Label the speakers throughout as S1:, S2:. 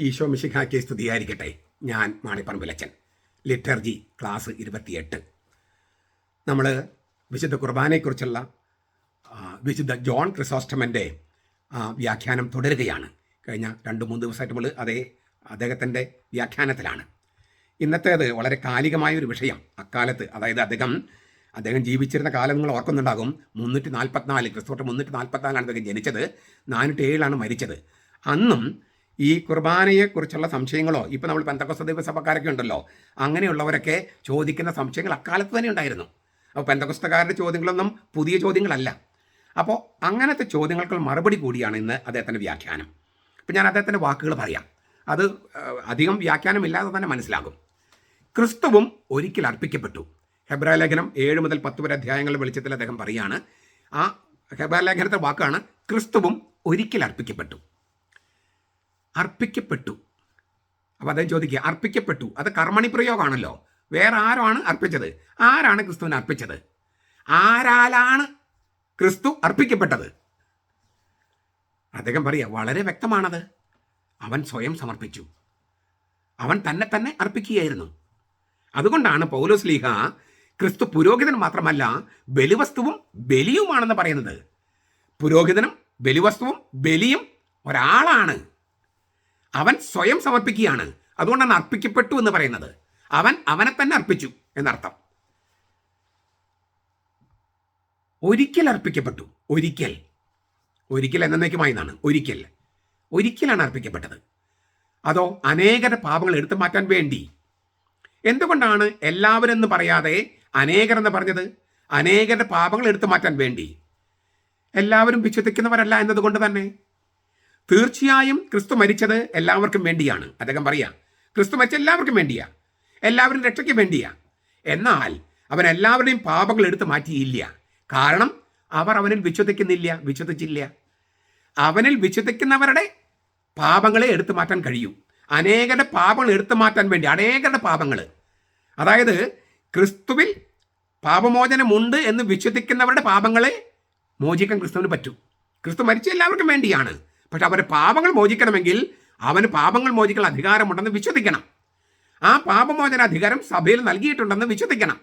S1: ഈശോ മിശിഹായ്ക്ക് സ്തുതിയായിരിക്കട്ടെ. ഞാൻ മാണിപ്പറമ്പിലച്ചൻ ലിറ്റർജി ക്ലാസ് ഇരുപത്തിയെട്ട്. നമ്മൾ വിശുദ്ധ കുർബാനയെക്കുറിച്ചുള്ള വിശുദ്ധ ജോൺ ക്രിസോസ്റ്റമന്റെ വ്യാഖ്യാനം തുടരുകയാണ്. കഴിഞ്ഞ രണ്ട് മൂന്ന് ദിവസമായിട്ട് നമ്മൾ അതേ അദ്ദേഹത്തിന്റെ വ്യാഖ്യാനത്തിലാണ്. ഇന്നത്തേത് വളരെ കാലികമായ ഒരു വിഷയം. അക്കാലത്ത് അതായത് അദ്ദേഹം അദ്ദേഹം ജീവിച്ചിരുന്ന കാലം നിങ്ങൾ ഓർക്കുന്നുണ്ടാകും. മുന്നൂറ്റി നാൽപ്പത്തിനാല് ക്രിസ്തോട്ട് മുന്നൂറ്റി നാൽപ്പത്തിനാലാണ് അദ്ദേഹം ജനിച്ചത്. നാനൂറ്റി ഏഴിലാണ് മരിച്ചത്. അന്നും ഈ കുർബാനയെക്കുറിച്ചുള്ള സംശയങ്ങളോ ഇപ്പോൾ നമ്മൾ പെന്തക്കോസ്ത ദൈവസഭക്കാരൊക്കെ ഉണ്ടല്ലോ അങ്ങനെയുള്ളവരൊക്കെ ചോദിക്കുന്ന സംശയങ്ങൾ അക്കാലത്ത് തന്നെ ഉണ്ടായിരുന്നു. അപ്പോൾ പെന്തക്കോസ്തക്കാരുടെ ചോദ്യങ്ങളൊന്നും പുതിയ ചോദ്യങ്ങളല്ല. അപ്പോൾ അങ്ങനത്തെ ചോദ്യങ്ങൾക്ക് മറുപടി കൂടിയാണ് ഇന്ന് അദ്ദേഹത്തിന്റെ വ്യാഖ്യാനം. ഇപ്പം ഞാൻ അദ്ദേഹത്തിന്റെ വാക്കുകൾ പറയാം. അത് അധികം വ്യാഖ്യാനമില്ലാതെ തന്നെ മനസ്സിലാകും. ക്രിസ്തുവും ഒരിക്കൽ അർപ്പിക്കപ്പെട്ടു. ഹെബ്രായ ലേഖനം ഏഴ് മുതൽ പത്ത് വരെ അധ്യായങ്ങളുടെ വെളിച്ചത്തിൽ അദ്ദേഹം പറയുകയാണ് ആ ഹെബ്രായ ലേഖനത്തെ വാക്കാണ് ക്രിസ്തുവും ഒരിക്കൽ അർപ്പിക്കപ്പെട്ടു. അർപ്പിക്കപ്പെട്ടു. അപ്പോൾ അദ്ദേഹം ചോദിക്കുക അർപ്പിക്കപ്പെട്ടു. അത് കർമ്മണി പ്രയോഗമാണല്ലോ വേറെ ആരാണ് അർപ്പിച്ചത്? ആരാണ് ക്രിസ്തുവിനെ അർപ്പിച്ചത്? ആരാലാണ് ക്രിസ്തു അർപ്പിക്കപ്പെട്ടത്? അദ്ദേഹം പറയുക വളരെ വ്യക്തമാണത്. അവൻ സ്വയം സമർപ്പിച്ചു. അവൻ തന്നെ തന്നെ അർപ്പിക്കുകയായിരുന്നു. അതുകൊണ്ടാണ് പൗലോസ് ലീഹ ക്രിസ്തു പുരോഹിതൻ മാത്രമല്ല ബലിവസ്തുവും ബലിയുമാണെന്ന് പറയുന്നത്. പുരോഹിതനും ബലിവസ്തുവും ബലിയും ഒരാളാണ്. അവൻ സ്വയം സമർപ്പിക്കുകയാണ്. അതുകൊണ്ടാണ് അർപ്പിക്കപ്പെട്ടു എന്ന് പറയുന്നത്. അവൻ അവനെ തന്നെ അർപ്പിച്ചു എന്നർത്ഥം. ഒരിക്കൽ അർപ്പിക്കപ്പെട്ടു. ഒരിക്കൽ. ഒരിക്കൽ എന്നേക്കുമായി എന്നാണ് ഒരിക്കൽ. ഒരിക്കലാണ് അർപ്പിക്കപ്പെട്ടത്. അതോ അനേകരുടെ പാപങ്ങൾ എടുത്തു മാറ്റാൻ വേണ്ടി. എന്തുകൊണ്ടാണ് എല്ലാവരും എന്ന് പറയാതെ അനേകർ എന്ന് പറഞ്ഞത്? അനേകരുടെ പാപങ്ങൾ എടുത്തു മാറ്റാൻ വേണ്ടി. എല്ലാവരും വിശ്വസിക്കുന്നവരല്ല എന്നതുകൊണ്ട് തന്നെ. തീർച്ചയായും ക്രിസ്തു മരിച്ചത് എല്ലാവർക്കും വേണ്ടിയാണ്. അദ്ദേഹം പറയാ ക്രിസ്തു മരിച്ച എല്ലാവർക്കും വേണ്ടിയാ. എല്ലാവരും രക്ഷയ്ക്ക് വേണ്ടിയാ. എന്നാൽ അവൻ എല്ലാവരുടെയും പാപങ്ങൾ എടുത്തു മാറ്റിയില്ല. കാരണം അവർ അവനിൽ വിശ്വസിക്കുന്നില്ല വിശ്വസിച്ചില്ല. അവനിൽ വിശ്വസിക്കുന്നവരുടെ പാപങ്ങളെ എടുത്തു മാറ്റാൻ കഴിയൂ. അനേകരുടെ പാപങ്ങൾ എടുത്തു മാറ്റാൻ വേണ്ടി അനേകരുടെ പാപങ്ങൾ അതായത് ക്രിസ്തുവിൽ പാപമോചനമുണ്ട് എന്ന് വിശ്വസിക്കുന്നവരുടെ പാപങ്ങളെ മോചിക്കാൻ ക്രിസ്തുവിന് പറ്റും. ക്രിസ്തു മരിച്ച എല്ലാവർക്കും വേണ്ടിയാണ്. പക്ഷെ അവരുടെ പാപങ്ങൾ മോചിക്കണമെങ്കിൽ അവന് പാപങ്ങൾ മോചിക്കാൻ അധികാരമുണ്ടെന്ന് വിശ്വസിക്കണം. ആ പാപമോചന അധികാരം സഭയിൽ നൽകിയിട്ടുണ്ടെന്ന് വിശ്വസിക്കണം.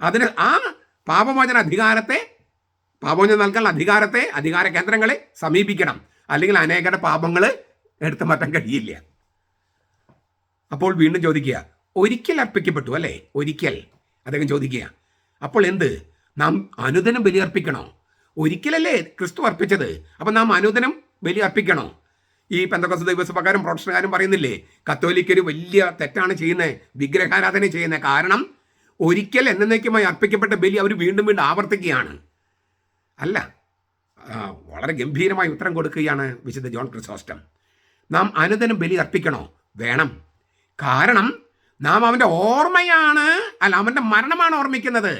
S1: അതിന് ആ പാപമോചന അധികാരത്തെ പാപമോചനം നൽകാനുള്ള അധികാരത്തെ അധികാര കേന്ദ്രങ്ങളെ സമീപിക്കണം. അല്ലെങ്കിൽ അനേകരുടെ പാപങ്ങൾ എടുത്തു മാറ്റാൻ കഴിയില്ല. അപ്പോൾ വീണ്ടും ചോദിക്കുക ഒരിക്കൽ അർപ്പിക്കപ്പെട്ടു അല്ലേ? ഒരിക്കൽ. അദ്ദേഹം ചോദിക്കുക അപ്പോൾ എന്ത്? നാം അനുദിനം ബലിയർപ്പിക്കണോ? ഒരിക്കലല്ലേ ക്രിസ്തു അർപ്പിച്ചത്? അപ്പം നാം അനുദിനം ബലി അർപ്പിക്കണോ ഈ പെന്തക്കോസ് പ്രകാരം പ്രൊഫഷണൽക്കാരും പറയുന്നില്ലേ? കത്തോലിക്കർ വലിയ തെറ്റാണ് ചെയ്യുന്നത് വിഗ്രഹാരാധന ചെയ്യുന്നത് കാരണം ഒരിക്കൽ എന്നേക്കുമായി അർപ്പിക്കപ്പെട്ട ബലി അവർ വീണ്ടും വീണ്ടും ആവർത്തിക്കുകയാണ്. അല്ല വളരെ ഗംഭീരമായി ഉത്തരം കൊടുക്കുകയാണ് വിശുദ്ധ ജോൺ ക്രിസോസ്റ്റം. നാം അനുദിനം ബലി അർപ്പിക്കണോ? വേണം. കാരണം നാം അവന്റെ ഓർമ്മയാണ് അല്ല അവന്റെ മരണമാണ് ഓർമ്മിക്കുന്നത്.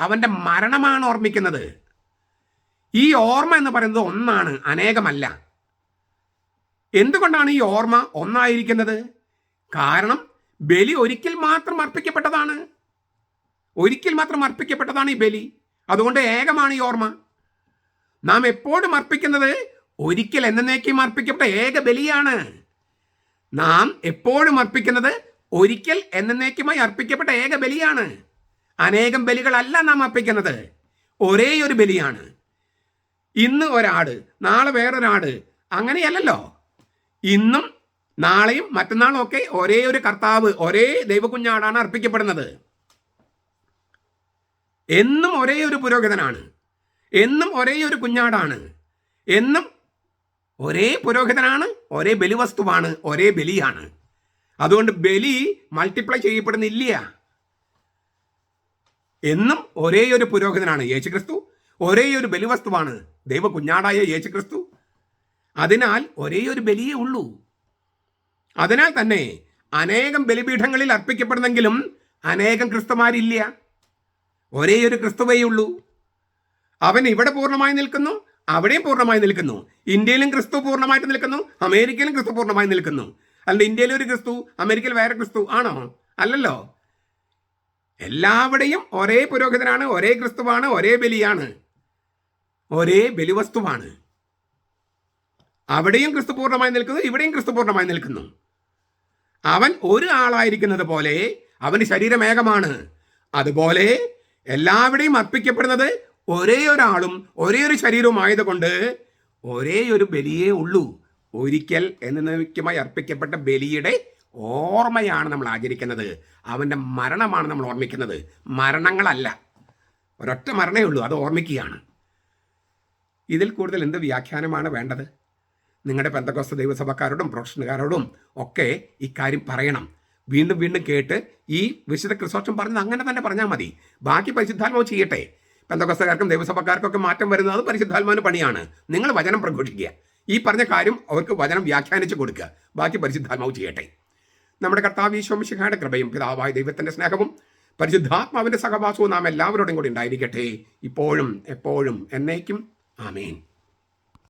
S1: അവന്റെ മരണമാണ് ഓർമ്മിക്കുന്നത്. ഈ ഓർമ്മ എന്ന് പറയുന്നത് ഒന്നാണ് അനേകമല്ല. എന്തുകൊണ്ടാണ് ഈ ഓർമ്മ ഒന്നായിരിക്കുന്നത്? കാരണം ബലി ഒരിക്കൽ മാത്രം അർപ്പിക്കപ്പെട്ടതാണ്. ഒരിക്കൽ മാത്രം അർപ്പിക്കപ്പെട്ടതാണ് ഈ ബലി. അതുകൊണ്ട് ഏകമാണ് ഈ ഓർമ്മ. നാം എപ്പോഴും അർപ്പിക്കുന്നത് ഒരിക്കൽ എന്നേക്കും അർപ്പിക്കപ്പെട്ട ഏക ബലിയാണ്. നാം എപ്പോഴും അർപ്പിക്കുന്നത് ഒരിക്കൽ എന്നേക്കുമായി അർപ്പിക്കപ്പെട്ട ഏക ബലിയാണ്. അനേകം ബലികളല്ല നാം അർപ്പിക്കുന്നത്. ഒരേ ഒരു ബലിയാണ്. ഇന്ന് ഒരാട് നാളെ വേറൊരാട്. അങ്ങനെയല്ലല്ലോ. ഇന്നും നാളെയും മറ്റന്നാളും ഒക്കെ ഒരേ ഒരു കർത്താവ് ഒരേ ദൈവകുഞ്ഞാടാണ് അർപ്പിക്കപ്പെടുന്നത്. എന്നും ഒരേ ഒരു പുരോഹിതനാണ്. എന്നും ഒരേ ഒരു കുഞ്ഞാടാണ്. എന്നും ഒരേ പുരോഹിതനാണ് ഒരേ ബലിവസ്തുവാണ് ഒരേ ബലിയാണ്. അതുകൊണ്ട് ബലി മൾട്ടിപ്ലൈ ചെയ്യപ്പെടുന്നില്ല. എന്നും ഒരേ ഒരു പുരോഹിതനാണ്. യേശുക്രിസ്തു ഒരേ ഒരു ബലിവസ്തുവാണ് ദൈവ കുഞ്ഞാടായ യേശുക്രിസ്തു. അതിനാൽ ഒരേ ഒരു ബലിയേ ഉള്ളൂ. അതിനാൽ തന്നെ അനേകം ബലിപീഠങ്ങളിൽ അർപ്പിക്കപ്പെടുന്നെങ്കിലും അനേകം ക്രിസ്തുമാരില്ല. ഒരേ ഒരു ക്രിസ്തുവേ ഉള്ളൂ. അവൻ ഇവിടെ പൂർണമായി നിൽക്കുന്നു അവിടെയും പൂർണമായി നിൽക്കുന്നു. ഇന്ത്യയിലും ക്രിസ്തു പൂർണമായിട്ട് നിൽക്കുന്നു അമേരിക്കയിലും ക്രിസ്തു പൂർണമായി നിൽക്കുന്നു. അല്ലെങ്കിൽ ഇന്ത്യയിൽ ഒരു ക്രിസ്തു അമേരിക്കയിൽ വേറെ ക്രിസ്തു ആണോ? അല്ലല്ലോ. എല്ലാവിടെയും ഒരേ പുരോഹിതനാണ് ഒരേ ക്രിസ്തുവാണ് ഒരേ ബലിയാണ്. ഒരേ ബലിവസ്തുവാണ്. അവിടെയും ക്രിസ്തു പൂർണമായി നിൽക്കുന്നു ഇവിടെയും ക്രിസ്തു പൂർണമായി നിൽക്കുന്നു. അവൻ ഒരു ആളായിരിക്കുന്നത് പോലെ അവന് ശരീരമേകമാണ് അതുപോലെ എല്ലാവിടെയും അർപ്പിക്കപ്പെടുന്നത് ഒരേ ഒരാളും ഒരേ ഒരു ശരീരവും ആയതുകൊണ്ട് ഒരേ ഒരു ബലിയേ ഉള്ളൂ. ഒരിക്കൽ എന്നേക്കുമായി അർപ്പിക്കപ്പെട്ട ബലിയുടെ ഓർമ്മയാണ് നമ്മൾ ആചരിക്കുന്നത്. അവന്റെ മരണമാണ് നമ്മൾ ഓർമ്മിക്കുന്നത്. മരണങ്ങളല്ല. ഒരൊറ്റ മരണമേ ഉള്ളൂ അത് ഓർമ്മിക്കുകയാണ്. ഇതിൽ കൂടുതൽ എന്ത് വ്യാഖ്യാനമാണ് വേണ്ടത്? നിങ്ങളുടെ പെന്തക്കോസ്ത ദൈവസഭക്കാരോടും പ്രൊഫഷനുകാരോടും ഒക്കെ ഇക്കാര്യം പറയണം. വീണ്ടും വീണ്ടും കേട്ട് ഈ വിശുദ്ധ ക്രിസ്തോഷം പറഞ്ഞത് അങ്ങനെ തന്നെ പറഞ്ഞാൽ മതി. ബാക്കി പരിശുദ്ധാത്മാവ് ചെയ്യട്ടെ. പെന്തക്കോസ്തക്കാർക്കും ദൈവസഭക്കാർക്കൊക്കെ മാറ്റം വരുന്നത് പരിശുദ്ധാത്മാവിന് പണിയാണ്. നിങ്ങൾ വചനം പ്രഘോഷിക്കുക. ഈ പറഞ്ഞ കാര്യം അവർക്ക് വചനം വ്യാഖ്യാനിച്ചു കൊടുക്കുക. ബാക്കി പരിശുദ്ധാത്മാവ് ചെയ്യട്ടെ. നമ്മുടെ കർത്താവ് ഈശോമിശിഖായുടെ കൃപയും പിതാവായ ദൈവത്തിന്റെ സ്നേഹവും പരിശുദ്ധാത്മാവിന്റെ സഹവാസവും നാം എല്ലാവരോടും കൂടി ഉണ്ടായിരിക്കട്ടെ. ഇപ്പോഴും എപ്പോഴും എന്നേക്കും Amen.